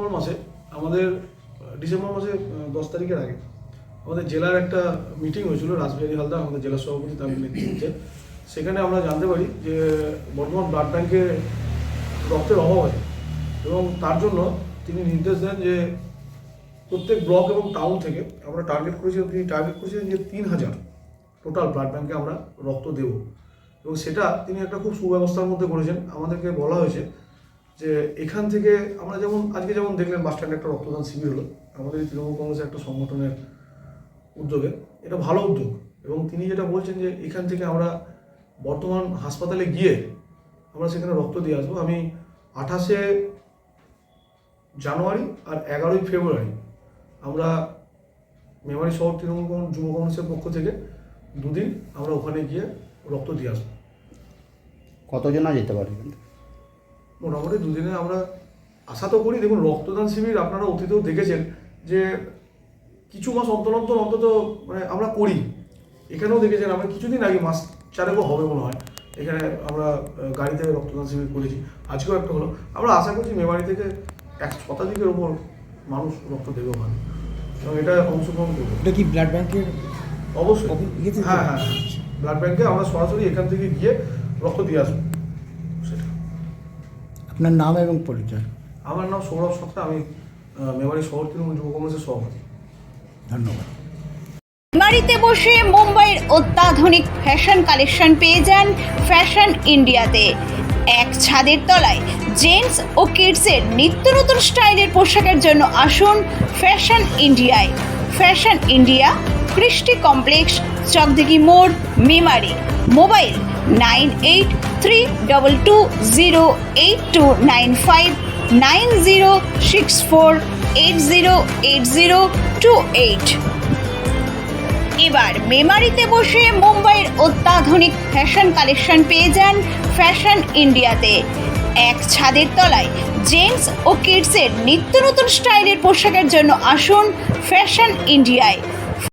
December মাসে, আমাদের, December মাসে দশ তারিখের আগে, আমাদের জেলার একটা মিটিং হয়েছিল, রাসবিহারী হালদার আমাদের জেলা সভাপতি তার নেতৃত্বে। সেখানে আমরা জানতে পারি যে, বর্তমান ব্লাড ব্যাংকে রক্তের অভাব আছে এবং তার জন্য তিনি নির্দেশ দেন যে, প্রত্যেক ব্লক এবং টাউন থেকে আমরা টার্গেট করেছিলাম, তিনি টার্গেট করেছিলেন যে তিন হাজার টোটাল ব্লাড ব্যাংকে আমরা রক্ত দেব। এবং সেটা তিনি একটা খুব সুব্যবস্থার মধ্যে করেছেন। আমাদেরকে বলা হয়েছে যে এখান থেকে আমরা যেমন, আজকে যেমন দেখলেন বাস স্ট্যান্ডে একটা রক্তদান শিবির হলো, আমাদের তৃণমূল কংগ্রেসের একটা সংগঠনের উদ্যোগে। এটা ভালো উদ্যোগ এবং তিনি যেটা বলছেন যে এখান থেকে আমরা বর্তমান হাসপাতালে গিয়ে আমরা সেখানে রক্ত দিয়ে আসব। আমি আঠাশে জানুয়ারি আর এগারোই ফেব্রুয়ারি আমরা মেমারি শহর তৃণমূল যুব কংগ্রেসের পক্ষ থেকে দুদিন আমরা ওখানে গিয়ে রক্ত দিয়ে আসব। কতজনা যেতে পারবেন? মোটামুটি দুদিনে আমরা আশা তো করি দেখুন রক্তদান শিবির আপনারা অতীতেও দেখেছেন যে কিছু মাস অন্তর অন্তর অন্তত মানে আমরা করি। এখানেও দেখেছেন আমরা কিছুদিন আগে মাস চারেকও হবে মনে হয় এখানে আমরা গাড়িতে রক্তদান শিবির করেছি। আজকেও একটা হলো। আমরা আশা করছি মেমারি থেকে এক শতাধিকের ওপর মানুষ রক্ত দেবে ওখানে। এবং এটা অংশগ্রহণ করবে। এটা কি ব্লাড ব্যাংকের অবশ্যই। হ্যাঁ হ্যাঁ ব্লাড ব্যাংকে আমরা সরাসরি এখান থেকে গিয়ে রক্ত দিয়ে আসব। আপনার নাম এবং পরিচয়। আমার নাম সৌরভ সত্তা আমি মেমারি শহর তৃণমূল যুব কংগ্রেসের সভাপতি। ধন্যবাদ। বাড়িতে বসে মুম্বাইয়ের অত্যাধুনিক ফ্যাশন কালেকশন পেয়ে যান ফ্যাশন ইন্ডিয়াতে। এক ছাদের তলায় জেন্টস ও কিডসের নিত্য নতুন স্টাইলের পোশাকের জন্য আসুন ফ্যাশন ইন্ডিয়ায়। Fashion India Krishti complex Chakdighi মোড় Memari. Mobile nine eight three double two zero eight two nine five nine zero six four eight zero eight zero two eight. এবার মেমারিতে বসে মুম্বাইয়ের অত্যাধুনিক ফ্যাশন কালেকশন পেয়ে যান ফ্যাশন ইন্ডিয়াতে এক ছাদের তলায় জেন্টস ও কিডসের নিত্য নতুন স্টাইলের পোশাকের জন্য আসুন ফ্যাশন ইন্ডিয়ায়